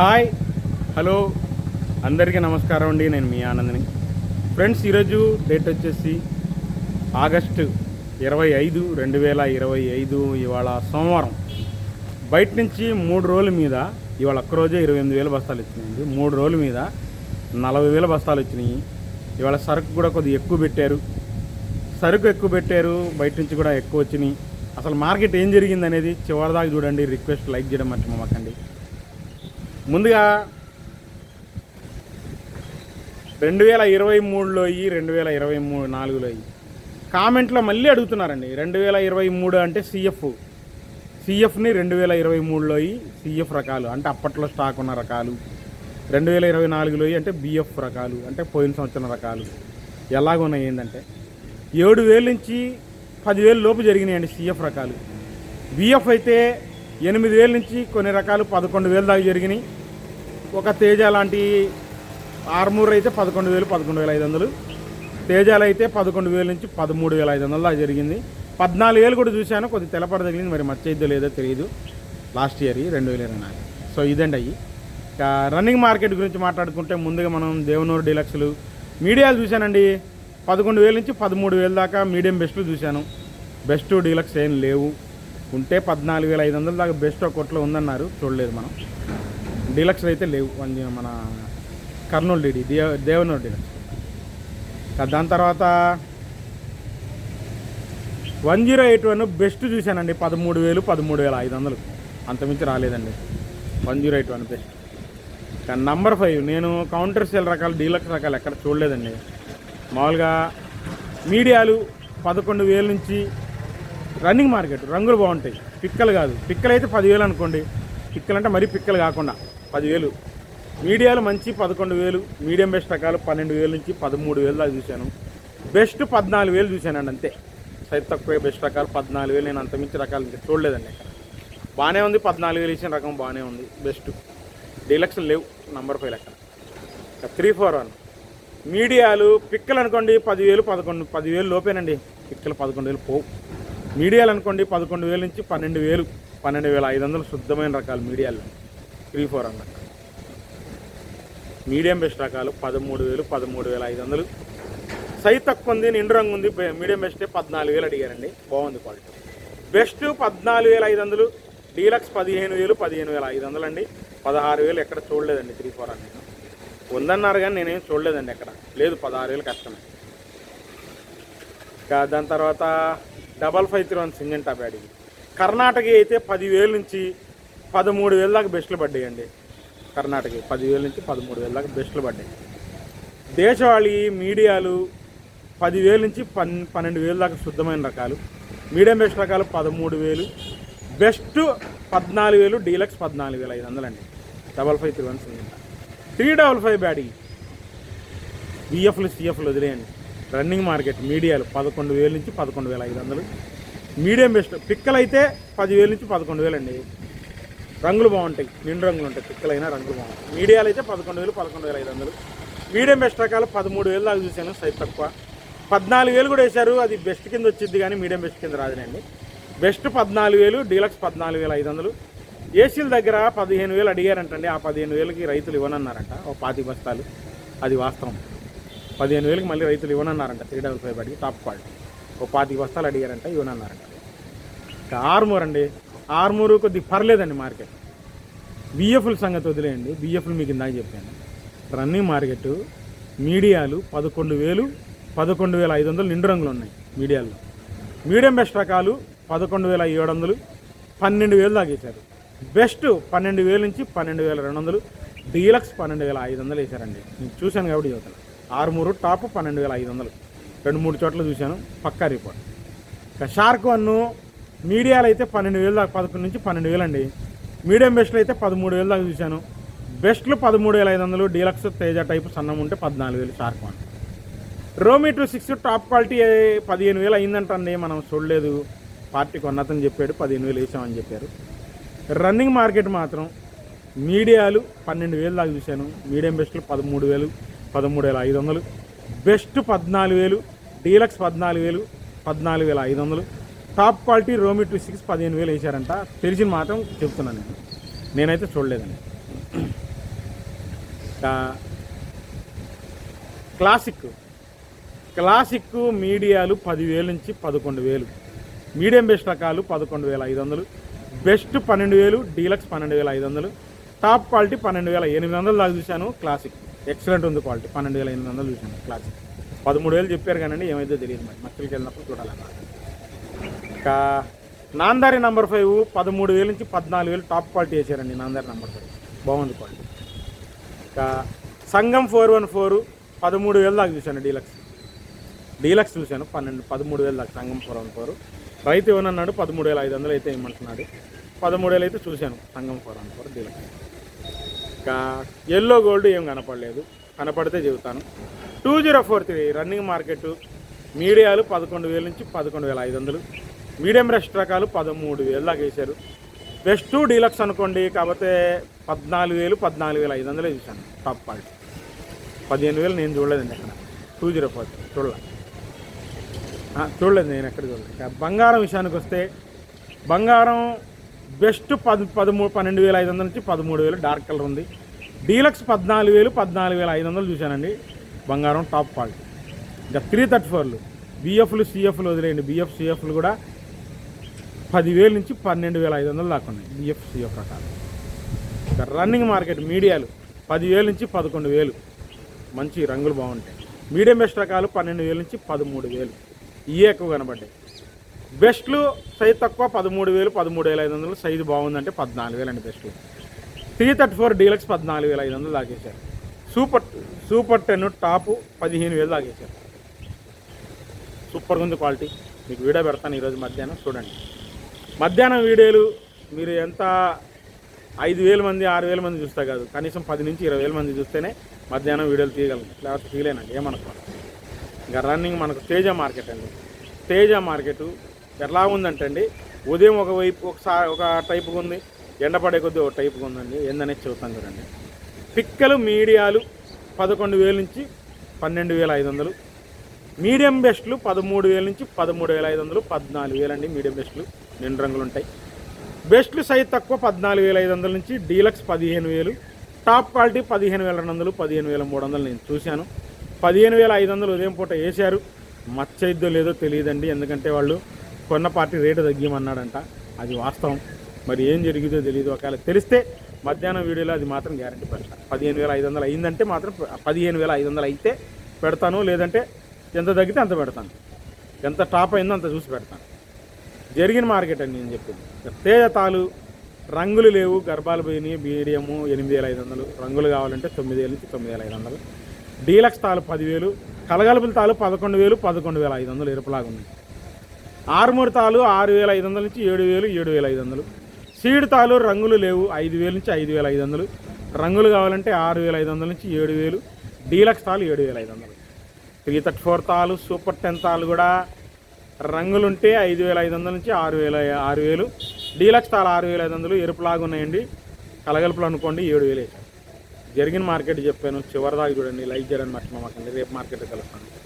Hi hello అందరికీ నమస్కారం అండి నేను మీ ఆనందని. ఫ్రెండ్స్ ఈరోజు డేట్ వచ్చేసి ఆగస్టు ఇరవై ఐదు రెండు వేల ఇరవై ఐదు ఇవాళ సోమవారం. బయట నుంచి మూడు రోజుల మీద ఇవాళ ఒక్కరోజే ఇరవై ఎనిమిది వేల బస్తాలు వచ్చినాయండి మూడు రోజుల మీద నలభై వేల బస్తాలు వచ్చినాయి. ఇవాళ సరుకు కూడా కొద్దిగా ఎక్కువ పెట్టారు. సరుకు ఎక్కువ పెట్టారు బయట నుంచి కూడా ఎక్కువ వచ్చినాయి. అసలు మార్కెట్ ఏం జరిగింది అనేది చివరిదాకా చూడండి రిక్వెస్ట్ లైక్ చేయడం మర్చిపోమాకండి ముందుగా రెండు వేల ఇరవై మూడులో అయ్యి రెండు వేల ఇరవై మూడు నాలుగులో అయ్యి కామెంట్లో మళ్ళీ అడుగుతున్నారండి రెండు వేల ఇరవై మూడు అంటే సిఎఫ్ సిఎఫ్ని రెండు వేల ఇరవై మూడులో అయ్యి సిఎఫ్ రకాలు అంటే అప్పట్లో స్టాక్ ఉన్న రకాలు. రెండు వేల ఇరవై నాలుగులో అంటే బిఎఫ్ రకాలు అంటే పోయిన సంవత్సరం రకాలు. ఎలాగున్నాయి ఏంటంటే ఏడు వేల నుంచి పదివేలు లోపు జరిగినాయండి సిఎఫ్ రకాలు. బిఎఫ్ అయితే ఎనిమిది వేల నుంచి కొన్ని రకాలు పదకొండు వేల దాకా జరిగినాయి. ఒక తేజ లాంటి ఆర్మూర్ అయితే పదకొండు వేలు పదకొండు వేల ఐదు వందలు. తేజాలు అయితే పదకొండు వేల నుంచి పదమూడు వేల ఐదు వందలు దాకా జరిగింది. పద్నాలుగు వేలు కూడా చూశాను కొద్ది తెలపడ తగిలింది మరి మచ్చయిద్దో లేదో తెలియదు లాస్ట్ ఇయర్ రెండు వేల ఇరవై నాలుగు. సో ఇదండి అయ్యి. ఇక రన్నింగ్ మార్కెట్ గురించి మాట్లాడుకుంటే ముందుగా మనం దేవనూరు డీలక్స్లు మీడియాలు చూశానండి. పదకొండు వేల నుంచి పదమూడు వేల దాకా మీడియం బెస్ట్లు చూశాను. బెస్ట్ డీలక్స్ ఏం లేవు. ఉంటే పద్నాలుగు వేల ఐదు వందల దాకా బెస్ట్ ఒక కొట్లో ఉందన్నారు. చూడలేదు మనం. డీలక్స్ అయితే లేవు. వన్- మన కర్నూలు డీడీ దేవ దేవనూరు డీలక్స్. దాని తర్వాత one zero eight one best చూశానండి. పదమూడు వేలు పదమూడు వేల ఐదు వందలు. అంతమించి రాలేదండి. One zero eight one best. కానీ నంబర్ ఫైవ్ నేను కౌంటర్ సెల్ రకాలు డీలక్స్ రకాలు ఎక్కడ చూడలేదండి. మామూలుగా మీడియాలు పదకొండు వేల నుంచి రన్నింగ్ మార్కెట్ రంగులు బాగుంటాయి. పిక్కలు కాదు. పిక్కలు అయితే పదివేలు అనుకోండి. పిక్కలు అంటే మరీ పిక్కలు కాకుండా. పదివేలు. మీడియాలు మంచి పదకొండు వేలు మీడియం బెస్ట్ రకాలు పన్నెండు వేలు నుంచి పదమూడు వేలు దాకా చూశాను. బెస్ట్ పద్నాలుగు వేలు చూశానండి అంతే. సైజ్ తక్కువ బెస్ట్ రకాలు పద్నాలుగు వేలు నేను అంతమించి రకాలు ఇంకా చూడలేదండి. బాగానే ఉంది పద్నాలుగు వేలు ఇచ్చిన రకం బాగానే ఉంది బెస్ట్. డీలక్స్ లేవు నంబర్ ఫైవ్ లెక్క. Three four one. మీడియాలు పిక్కలు అనుకోండి పదివేలు పదకొండు పదివేలు లోపేనండి. పిక్కలు పదకొండు వేలు పోవు. మీడియాలు అనుకోండి పదకొండు వేలు నుంచి పన్నెండు వేలు పన్నెండు వేల ఐదు వందలు శుద్ధమైన రకాలు మీడియాలు త్రీ ఫోర్ అన్నట్టు మీడియం బెస్ట్ రకాలు పదమూడు వేలు పదమూడు వేల ఐదు వందలు. సైజ్ తక్కువ ఉంది నిండు రంగు ఉంది మీడియం బెస్టే పద్నాలుగు వేలు అడిగారండి. బాగుంది క్వాలిటీ. బెస్ట్ పద్నాలుగు వేల ఐదు వందలు డీలక్స్ పదిహేను వేలు పదిహేను వేల ఐదు వందలు అండి. పదహారు వేలు ఎక్కడ చూడలేదండి త్రీ ఫోర్ అనేది ఉందన్నారు కానీ నేనేం చూడలేదండి ఎక్కడ. లేదు పదహారు వేలు కష్టమే. ఇంకా దాని తర్వాత double five three one Syngenta bad. Karnataka అయితే పదివేల నుంచి పదమూడు వేల దాకా బెస్ట్లు పడ్డాయండి కర్ణాటక పదివేల నుంచి పదమూడు వేల దాకా బెస్ట్లు పడ్డాయి. దేశవాళీ మీడియాలు పదివేల నుంచి పన్ పన్నెండు వేల దాకా శుద్ధమైన రకాలు. మీడియం బెస్ట్ రకాలు పదమూడు వేలు. బెస్ట్ పద్నాలుగు వేలు డీలక్స్ పద్నాలుగు వేల ఐదు వందలండి. Double five three one three double five బ్యాడీ బిఎఫ్లు సిఎఫ్లు వదిలేయండి. రన్నింగ్ మార్కెట్ మీడియాలు పదకొండు వేల నుంచి పదకొండు వేల ఐదు వందలు. మీడియం బెస్ట్ పిక్కలైతే పదివేల నుంచి పదకొండు వేలు అండి రంగులు బాగుంటాయి. నిండు రంగులు ఉంటాయి. పిక్కలైన రంగులు బాగుంటాయి. మీడియాలు అయితే పదకొండు వేలు పదకొండు వేల ఐదు వందలు. మీడియం బెస్ట్ రకాలు పదమూడు వేలు దాకా చూశాను సైజ్ తక్కువ. పద్నాలుగు వేలు కూడా వేశారు. అది బెస్ట్ కింద వచ్చింది కానీ మీడియం బెస్ట్ కింద రాదులేండి. బెస్ట్ పద్నాలుగు వేలు డీలక్స్ పద్నాలుగు వేల ఐదు వందలు. ఏసీల దగ్గర పదిహేను వేలు అడిగారంటండి. ఆ పదిహేను వేలకి రైతులు ఇవ్వనన్నారంట. ఓ పాతి బస్తాలు. అది వాస్తవం. పదిహేను వేలకి మళ్ళీ రైతులు ఇవ్వనన్నారంట. త్రీ డబల్ ఫైవ్ అడిగి టాప్ క్వాలిటీ. ఓ పాతిక బస్తాలు అడిగారంట ఇవ్వనన్నారంట. ఆర్మోర్ అండి ఆర్మూరు కొద్దిగా పర్లేదండి మార్కెట్. బిఎఫ్ల సంగతి వదిలేయండి. బిఎఫ్లు మీకు ఇందాక చెప్పాను. రన్నింగ్ మార్కెట్ మీడియాలు పదకొండు వేలు పదకొండు వేల ఐదు వందలు నిండు రంగులు ఉన్నాయి మీడియాల్లో. మీడియం బెస్ట్ రకాలు పదకొండు వేల ఏడు వందలు పన్నెండు వేలు దాగేశారు బెస్ట్ పన్నెండు వేల నుంచి పన్నెండు వేల రెండు వందలు డీలక్స్ పన్నెండు వేల ఐదు వందలు వేశారండి. నేను చూశాను కాబట్టి చదువుతాను ఆరుమూరు టాప్ పన్నెండు వేల ఐదు వందలు. రెండు మూడు చోట్ల చూశాను. పక్కా రిపోర్ట్. షార్క్ వన్ను మీడియాలో అయితే పన్నెండు వేలు దాకా పదకొండు నుంచి పన్నెండు వేలు అండి మీడియం బెస్ట్లో అయితే పదమూడు వేలు దాకా చూశాను. బెస్ట్లు పదమూడు వేల ఐదు వందలు డీలక్స్ తేజ టైపు సన్నం ఉంటే పద్నాలుగు వేలు షార్క్ వన్. రోమీ టూ సిక్స్ టాప్ క్వాలిటీ పదిహేను వేలు అయిందంటండి మనం చూడలేదు. పార్టీ ఉన్నతని చెప్పాడు పదిహేను వేలు వేసామని చెప్పారు. రన్నింగ్ మార్కెట్ మాత్రం మీడియాలు పన్నెండు వేలు దాకా చూశాను. మీడియం బెస్ట్లు పదమూడు వేలు పదమూడు వేల ఐదు వందలు. బెస్ట్ పద్నాలుగు వేలు డీలక్స్ పద్నాలుగు వేలు పద్నాలుగు వేల ఐదు వందలు. టాప్ క్వాలిటీ రోమి టూ సిక్స్ పదిహేను వేలు వేశారంట. తెలిసిన మాత్రం చెప్తున్నాను నేను. నేనైతే చూడలేదండి. క్లాసిక్. క్లాసిక్ మీడియాలు పదివేల నుంచి పదకొండు వేలు. మీడియం బెస్ట్ రకాలు పదకొండు వేల ఐదు వందలు. బెస్ట్ పన్నెండు వేలు డీలక్స్ పన్నెండు వేల ఐదు వందలు. టాప్ క్వాలిటీ పన్నెండు వేల ఎనిమిది వందలు దాకా చూశాను క్లాసిక్. ఎక్సలెంట్ ఉంది క్వాలిటీ పన్నెండు వేల ఎనిమిది వందలు చూశాను క్లాసిక్. పదమూడు వేలు చెప్పారు కానీ ఏమైతే తెలియదు మరి. మక్కలకి వెళ్ళినప్పుడు చూడాలన్నమాట. నాందారి నంబర్ ఫైవ్ పదమూడు వేల నుంచి పద్నాలుగు వేలు టాప్ క్వాలిటీ వేసారండి నాందారి నంబర్ ఫైవ్. బాగుంది క్వాలిటీ. ఇంకా సంగం ఫోర్ వన్ ఫోర్ పదమూడు వేలు దాకా చూశాను డీలక్స్. డీలక్స్ చూశాను పన్నెండు పదమూడు వేలు దాకా సంగం ఫోర్ వన్ ఫోర్. రైతు ఏమన్నాడు పదమూడు వేల ఐదు వందలు అయితే ఇవ్వమంటున్నాడు పదమూడు వేలు అయితే చూశాను Sangam four one four deluxe. ఇంకా ఎల్లో గోల్డ్ ఏం కనపడలేదు కనపడితే చెబుతాను. Two zero four three running market మీడియాలు పదకొండు వేల నుంచి పదకొండు వేల ఐదు వందలు. మీడియం రెస్ట్ రకాలు పదమూడు వేలు దాకా వేశారు. బెస్ట్ డీలక్స్ అనుకోండి కాకపోతే పద్నాలుగు వేలు పద్నాలుగు వేల ఐదు వందలే చూశాను టాప్ క్వాలిటీ. పదిహేను వేలు నేను చూడలేదండి అక్కడ టూ జీరో ఫోర్ చూడలే. చూడలేదు నేను ఎక్కడ చూడలేదు. బంగారం విషయానికి వస్తే బంగారం బెస్ట్ పది పదమూడు పన్నెండు వేల ఐదు వందల నుంచి పదమూడు వేలు డార్క్ కలర్ ఉంది. డీలక్స్ పద్నాలుగు వేలు పద్నాలుగు వేల ఐదు వందలు చూశానండి. బంగారం టాప్ క్వాలిటీ. ఇంకా త్రీ థర్టీ ఫోర్లు బిఎఫ్లు సిఎఫ్లు వదిలేయండి. బిఎఫ్ సిఎఫ్లు కూడా పదివేల నుంచి పన్నెండు వేల ఐదు వందలు దాకా ఉన్నాయి. బిఎఫ్సిఓ ప్రకారం. రకాలు రన్నింగ్ మార్కెట్ మీడియాలు పదివేల నుంచి పదకొండు వేలు మంచి రంగులు బాగుంటాయి. మీడియం బెస్ట్ రకాలు పన్నెండు వేల నుంచి పదమూడు వేలు ఇవే ఎక్కువ కనబడ్డాయి. బెస్ట్లు సైజ్ తక్కువ పదమూడు వేలు పదమూడు వేల ఐదు వందలు. సైజు బాగుందంటే పద్నాలుగు వేలు అండి బెస్ట్లు త్రీ థర్టీ ఫోర్ డీలక్స్ పద్నాలుగు వేల ఐదు వందలు దాకేశారు. సూపర్ సూపర్ టెన్ టాపు పదిహేను వేలు దాకేశారు. సూపర్గా ఉంది క్వాలిటీ మీకు వీడియో పెడతాను ఈరోజు మధ్యాహ్నం. చూడండి. మధ్యాహ్నం వీడియోలు మీరు ఎంత ఐదు వేల మంది ఆరు వేల మంది చూస్తా కాదు. కనీసం పది నుంచి ఇరవై వేల మంది చూస్తేనే మధ్యాహ్నం వీడియోలు తీయగలం. లేకపోతే తీయలేనండి ఏమనుకోండి ఇంకా రన్నింగ్ మనకు తేజ మార్కెట్ అండి. తేజ మార్కెట్ ఎలా ఉందంటే అండి ఉదయం ఒక వైపు ఒకసారి ఒక టైపుగా ఉంది ఎండపడే కొద్దీ ఒక టైపుగా ఉందండి. ఏందనేది చెబుతాను చూడండి. పిక్కలు మీడియాలు పదకొండు వేల నుంచి పన్నెండు వేల ఐదు వందలు. మీడియం బెస్ట్లు పదమూడు వేల నుంచి పదమూడు వేల ఐదు వందలు పద్నాలుగు వేలండి మీడియం బెస్ట్లు రెండు రంగులు ఉంటాయి బెస్ట్లు సైజ్ తక్కువ పద్నాలుగు వేల ఐదు వందల నుంచి డీలక్స్ పదిహేను వేలు టాప్ క్వాలిటీ పదిహేను వేల రెండు వందలు పదిహేను వేల మూడు వందలు నేను చూశాను. పదిహేను వేల ఐదు వందలు ఉదయం పూట వేశారు. మచ్చయిద్దో లేదో తెలియదండి ఎందుకంటే వాళ్ళు కొన్న పార్టీ రేటు తగ్గిమన్నాడంట అది వాస్తవం. మరి ఏం జరిగిందో తెలియదు ఒకవేళ తెలిస్తే మధ్యాహ్నం వీడియోలో అది మాత్రం గ్యారంటీ పెడతాను పదిహేను వేల ఐదు వందలు అయిందంటే మాత్రం పదిహేను వేల ఐదు వందలు అయితే పెడతాను లేదంటే ఎంత తగ్గితే అంత పెడతాను. ఎంత టాప్ అయిందో అంత చూసి పెడతాను. జరిగిన మార్కెట్ అని నేను చెప్పింది. తేజ తాలు రంగులు లేవు. గర్భాలు పోయినాయి. మీడియము ఎనిమిది వేల ఐదు వందలు. రంగులు కావాలంటే తొమ్మిది వేల నుంచి తొమ్మిది వేల ఐదు వందలు. డీలక్స్ తాలు పదివేలు. కలగలుపుల తాలు పదకొండు వేలు పదకొండు వేల ఐదు వందలు ఎరుపులాగా ఉన్నాయి. ఆరుమూరు తాలు ఆరు వేల ఐదు వందల నుంచి ఏడు వేలు ఏడు వేల ఐదు వందలు. సీడ్ తాలు రంగులు లేవు. ఐదు వేల నుంచి ఐదు వేల ఐదు వందలు. రంగులు కావాలంటే ఆరు వేల ఐదు వందల నుంచి ఏడు వేలు. డీలక్స్ తాలు ఏడు వేల ఐదు వందలు. త్రీ థర్టీ ఫోర్ తాలు సూపర్ టెన్ తాలు కూడా రంగులుంటే ఐదు వేల ఐదు వందల నుంచి ఆరు వేల ఆరు వేలు. డీలక్స్ తాల ఆరు వేల ఐదు వందలు ఎరుపులాగా ఉన్నాయండి. కలగలుపులు అనుకోండి ఏడు వేలు. వేసాను జరిగిన మార్కెట్ చెప్పాను చివరిదాకా చూడండి. లైక్ చేయడానికి మర్చిపోమాకండి. రేపు మార్కెట్ కలుస్తాను.